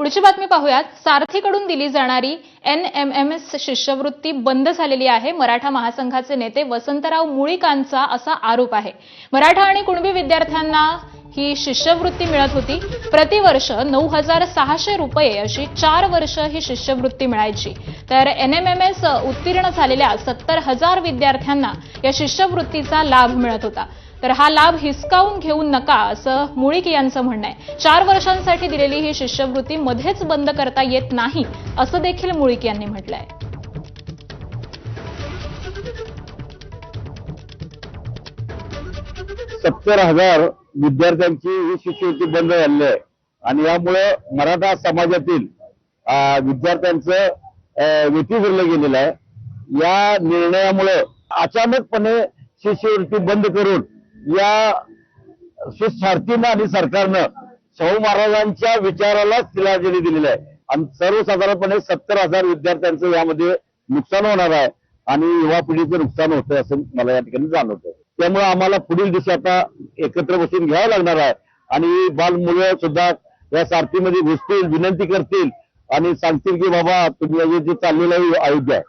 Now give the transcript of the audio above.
पुढची बातमी पाहूयात. सारथीकडून दिली जाणारी एन एम एम एस शिष्यवृत्ती बंद झालेली आहे. मराठा महासंघाचे नेते वसंतराव मुळीकांचा असा आरोप आहे. मराठा आणि कुणबी विद्यार्थ्यांना ही शिष्यवृत्ती मिळत होती. प्रतिवर्ष नऊ हजार सहाशे रुपये अशी चार वर्ष ही शिष्यवृत्ती मिळायची. तर एन एम एम एस उत्तीर्ण झालेल्या सत्तर हजार विद्यार्थ्यांना या शिष्यवृत्तीचा लाभ मिळत होता. तर हा लाभ हिसकावून घेऊ नका असं मुळीक यांचं म्हणणं आहे. चार वर्षांसाठी दिलेली ही शिष्यवृत्ती मध्येच बंद करता येत नाही असं देखील मुळीक यांनी म्हटलंय. सत्तर हजार विद्यार्थ्यांची ही शिष्यवृत्ती बंद झालेली आहे. आणि यामुळे मराठा समाजातील विद्यार्थ्यांचं व्यती भरलं गेलेलं आहे. या निर्णयामुळे अचानकपणे शिष्यवृत्ती बंद करून या सुस्वार्थीनं आणि सरकारनं शाहू महाराजांच्या विचारालाच तिलांजली दिलेली आहे. आणि सर्वसाधारणपणे सत्तर हजार विद्यार्थ्यांचं यामध्ये नुकसान होणार आहे. आणि युवा पिढीचं नुकसान होतं असं मला या ठिकाणी जाणवतं त्यामुळे आम्हाला पुढील दिवशी आता एकत्र बसून घ्यावं लागणार आहे. आणि बालमुलं सुद्धा या सारथीमध्ये घुसतील विनंती करतील. आणि सांगतील की बाबा तुम्ही जे चाललेलं आहे अयोध्या आहे